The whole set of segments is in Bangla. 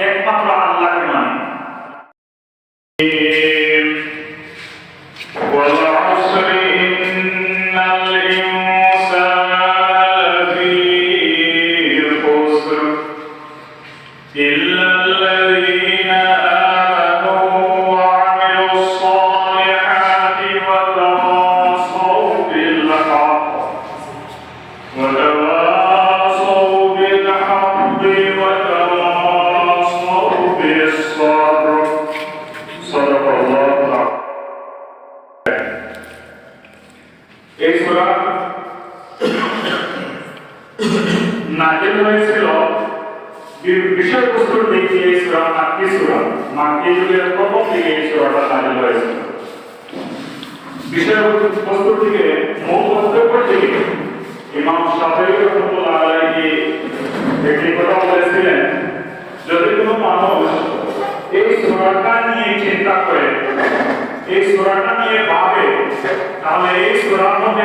একমাত্র নাজিল হয়েছিল বিষয়বস্তুর দিক দিয়ে এই সূরা মাক্কি সূরা? মাক্কি যুগের প্রথম দিকে এই সূরাটা নাজিল হয়েছিল। বিষয়বস্তুর দিকে, মূল বক্তব্যের দিকে ইমাম শাফিঈ রাহমাতুল্লাহ আলাইহি একটি কথা বলেছিলেন, যদি কোনো মানুষ এই সূরাটা নিয়ে চিন্তা করে, এই সূরাটা নিয়ে ভাবে, তাহলে এই সূরার মধ্যে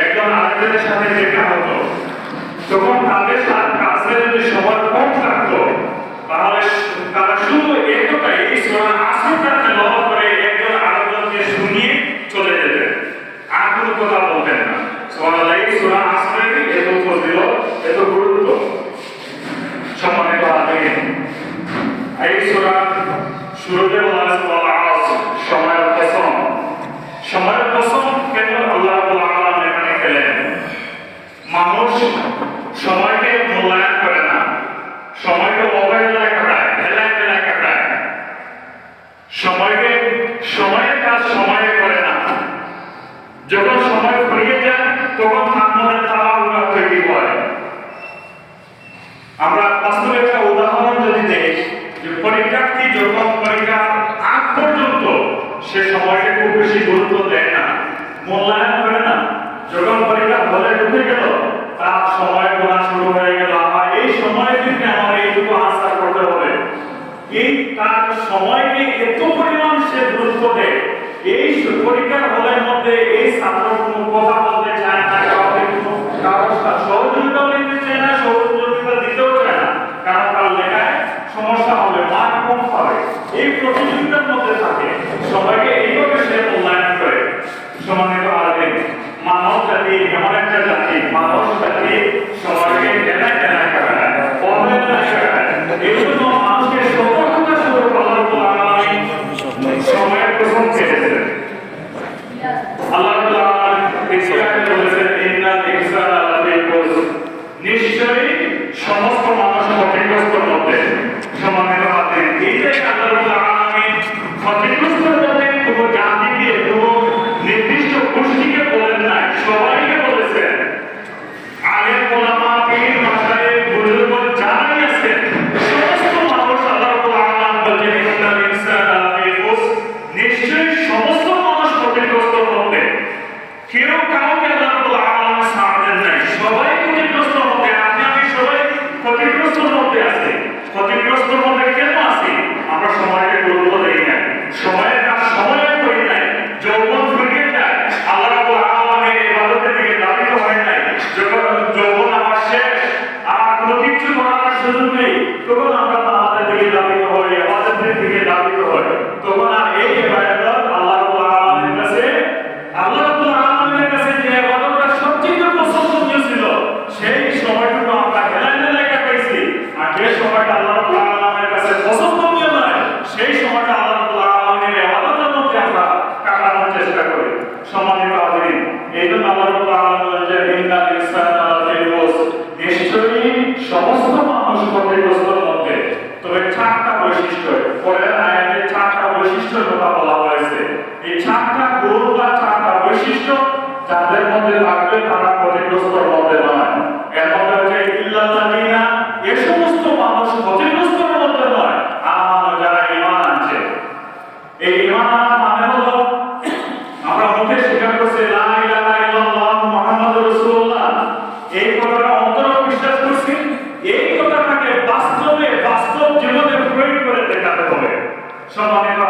একজন আরেকজনের সাথে দেখা হতো তখন তাদের সাথে কাছে যদি সময় কম থাকতো, তাহলে তারা শুধু এতটাই এই সোনা আসরটা তেলাওয়াত করে একজন আরেকজনকে শুনিয়ে চলে যেতেন। আর কোনো কথা বলতেন না। সূরা সময়ের কসম কেন আল্লাহ রাব্বুল আলামিন এখানে খেলেন মানুষ সময়কে মূল্যায়ন করে না সময়কে অবহেলায় কাটায় হেলায় ফেলায় কাটায় সময়কে সময়ের কাজ সময়ে করে না যখন সময় ফুরিয়ে তখন তার মধ্যে তাড়াহুড়া তৈরি হয় আমরা বাস্তবে একটা উদাহরণ যদি দেই, যে পরীক্ষার্থী যখন পরীক্ষার আগ পর্যন্ত সে সময়কে খুব বেশি গুরুত্ব দেয় না, মূল্যায়ন করে না। যখন পরীক্ষা হলে ঢুকে গেল, তার সময় গোনা শুরু হয়ে গেল। আমার এই সময়ের দিকে আমার এইটুকু আনসার করতে হবে। এই তার সময়কে এত পরিমাণ সে গুরুত্ব দেয়। এই পরীক্ষার হলের নিশ্চয়ই সমস্ত মানুষ ক্ষতিগ্রস্তর মধ্যে নেই তখন আমরা আমাদের দিকে দাবিত হই, আমাদের দিকে দাবিত হই। তখন আর এই ইবাদত আল্লাহ আলামিনের কাছে, আল্লাহ আলামিনের কাছে যে ইবাদতটা সবচেয়ে পছন্দনীয় ছিল সেই সময়টুকু আমরা হেলায় হেলায় কাটাইছি আর যে সময়টা আল্লাহ আলামিনের কাছে পছন্দনীয় নয় সেই সময়টা আল্লাহ রাব্বুল আলামিনের ইবাদতের মধ্যে আমরা কাটানোর চেষ্টা করি। সম্মানিত হাজিরিন, এই জন্য আল্লাহ আলামিন যে লাফি খুসর নিশ্চয়ই সমস্ত মানুষ ক্ষতিগ্রস্তর মধ্যে। তবে চারটা বৈশিষ্ট্য পরের আয়াতে চারটা বৈশিষ্ট্যের কথা বলা হয়েছে। এই চারটা গুণ বা চারটা বৈশিষ্ট্য যাদের মধ্যে থাকবে তারা ক্ষতিগ্রস্তর মধ্যে নয়। এর মধ্যে হচ্ছে ইল্লাল্লাযিনা এ সমস্ত মানুষ ক্ষতিগ্রস্তর মধ্যে নয়। আমানু যারা ঈমান আনছে। এই ঈমান সম্মানিত